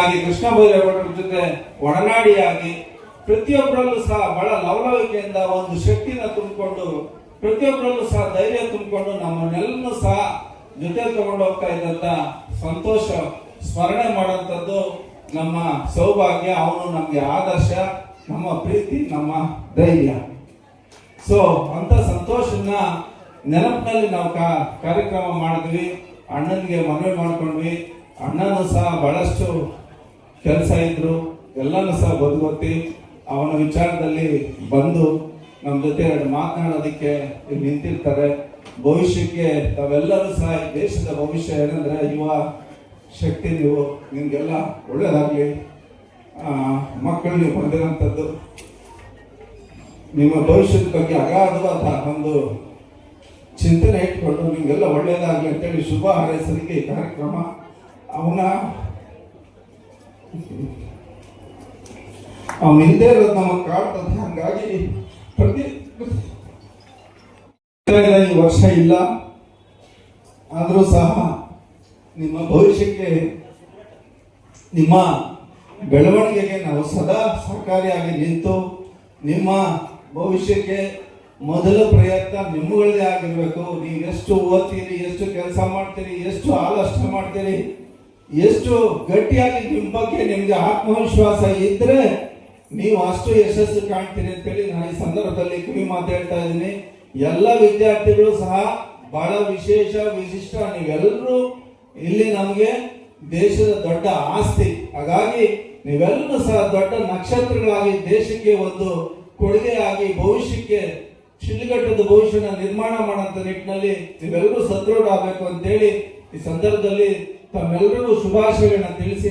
ಆಗಿ ಕೃಷ್ಣ ಬೈರೇಗೌಡರ ಜೊತೆ ಒಡನಾಡಿಯಾಗಿ ಪ್ರತಿಯೊಬ್ಬರಲ್ಲೂ ಸಹ ಬಹಳ ಲವಲವಿಕೆಯಿಂದ ಒಂದು ಶಕ್ತಿಯನ್ನು ತುಂಬಿಕೊಂಡು ಪ್ರತಿಯೊಬ್ಬರಲ್ಲೂ ಸಹ ಧೈರ್ಯ ತುಂಬಿಕೊಂಡು ನಮ್ಮನ್ನೆಲ್ಲನೂ ಸಹ ಜೊತೆ ತಗೊಂಡು ಹೋಗ್ತಾ ಇದ್ದಂತ ಸಂತೋಷ ಸ್ಮರಣೆ ಮಾಡುವಂಥದ್ದು ನಮ್ಮ ಸೌಭಾಗ್ಯ, ಅವನು ನಮಗೆ ಆದರ್ಶ, ನಮ್ಮ ಪ್ರೀತಿ, ನಮ್ಮ ಧೈರ್ಯ. ಸೊ ಅಂತ ಸಂತೋಷನ ನೆನಪಿನಲ್ಲಿ ನಾವು ಕಾರ್ಯಕ್ರಮ ಮಾಡಿದ್ವಿ. ಅಣ್ಣನಿಗೆ ಮನವಿ ಮಾಡ್ಕೊಂಡ್ವಿ. ಅಣ್ಣನೂ ಸಹ ಬಹಳಷ್ಟು ಕೆಲಸ ಇದ್ರು, ಎಲ್ಲನೂ ಸಹ ಬದುಕೊತ್ತಿ, ಅವನ ವಿಚಾರದಲ್ಲಿ ಬಂದು ನಮ್ಮ ಜೊತೆ ಮಾತನಾಡೋದಕ್ಕೆ ನಿಂತಿರ್ತಾರೆ. ಭವಿಷ್ಯಕ್ಕೆ ತಾವೆಲ್ಲರೂ ಸಹ ದೇಶದ ಭವಿಷ್ಯ ಏನಂದ್ರೆ ಯುವ ಶಕ್ತಿ ನೀವು, ನಿಮಗೆಲ್ಲ ಒಳ್ಳೆಯದಾಗಲಿ ಮಕ್ಕಳು ನೀವು ಬಂದಿರೋಂಥದ್ದು, ನಿಮ್ಮ ಭವಿಷ್ಯದ ಬಗ್ಗೆ ಅಗಾಧವಾದ ಒಂದು ಚಿಂತನೆ ಇಟ್ಕೊಂಡು ನಿಮಗೆಲ್ಲ ಒಳ್ಳೆಯದಾಗಲಿ ಅಂತೇಳಿ ಶುಭ ಹಾರೈಸಲಿಕ್ಕೆ ಈ ಕಾರ್ಯಕ್ರಮ ಅವನ? ಅವನ ಹಿಂದೆ ಇರೋದು ನಮಗೆ ಕಾಡ್ತದೆ ಹಂಗಾಗಿ ಪ್ರತಿ ಈ ವರ್ಷ ಇಲ್ಲ. ಆದರೂ ಸಹ ನಿಮ್ಮ ಭವಿಷ್ಯಕ್ಕೆ ನಿಮ್ಮ ಬೆಳವಣಿಗೆಗೆ ನಾವು ಸದಾ ಸಹಕಾರಿಯಾಗಿ ನಿಂತು ನಿಮ್ಮ ಭವಿಷ್ಯಕ್ಕೆ ಮೊದಲ ಪ್ರಯತ್ನ ನಿಮ್ಮಗಳದೇ ಆಗಿರಬೇಕು. ನೀವು ಎಷ್ಟು ಓದ್ತೀರಿ, ಎಷ್ಟು ಕೆಲಸ ಮಾಡ್ತೀರಿ, ಎಷ್ಟು ಆಲೋಚನೆ ಮಾಡ್ತೀರಿ ಎಷ್ಟು ಗಟ್ಟಿಯಾಗಿ ನಿಮ್ಮ ಬಗ್ಗೆ ನಿಮಗೆ ಆತ್ಮವಿಶ್ವಾಸ ಇದ್ರೆ ನೀವು ಅಷ್ಟು ಯಶಸ್ಸು ಕಾಣ್ತೀರಿ ಅಂತೇಳಿ ನಾನು ಈ ಸಂದರ್ಭದಲ್ಲಿ ಕಿವಿ ಮಾತಾಡ್ತಾ ಇದ್ದೀನಿ. ಎಲ್ಲ ವಿದ್ಯಾರ್ಥಿಗಳು ಸಹ ಬಹಳ ವಿಶೇಷ, ವಿಶಿಷ್ಟ, ನೀವೆಲ್ಲರೂ ಇಲ್ಲಿ ನಮಗೆ ದೇಶದ ದೊಡ್ಡ ಆಸ್ತಿ. ಹಾಗಾಗಿ ನೀವೆಲ್ಲರೂ ಸಹ ದೊಡ್ಡ ನಕ್ಷತ್ರಗಳಾಗಿ ದೇಶಕ್ಕೆ ಒಂದು ಕೊಡುಗೆಯಾಗಿ, ಭವಿಷ್ಯಕ್ಕೆ ಶಿಲ್ಘಟ್ಟದ ಭವಿಷ್ಯನ ನಿರ್ಮಾಣ ಮಾಡೋಂಥ ನಿಟ್ಟಿನಲ್ಲಿ ನೀವೆಲ್ಲರೂ ಸದೃಢ ಆಗಬೇಕು ಅಂತೇಳಿ ಈ ಸಂದರ್ಭದಲ್ಲಿ ತಮ್ಮೆಲ್ಲರಿಗೂ ಶುಭಾಶಯಗಳನ್ನು ತಿಳಿಸಿ.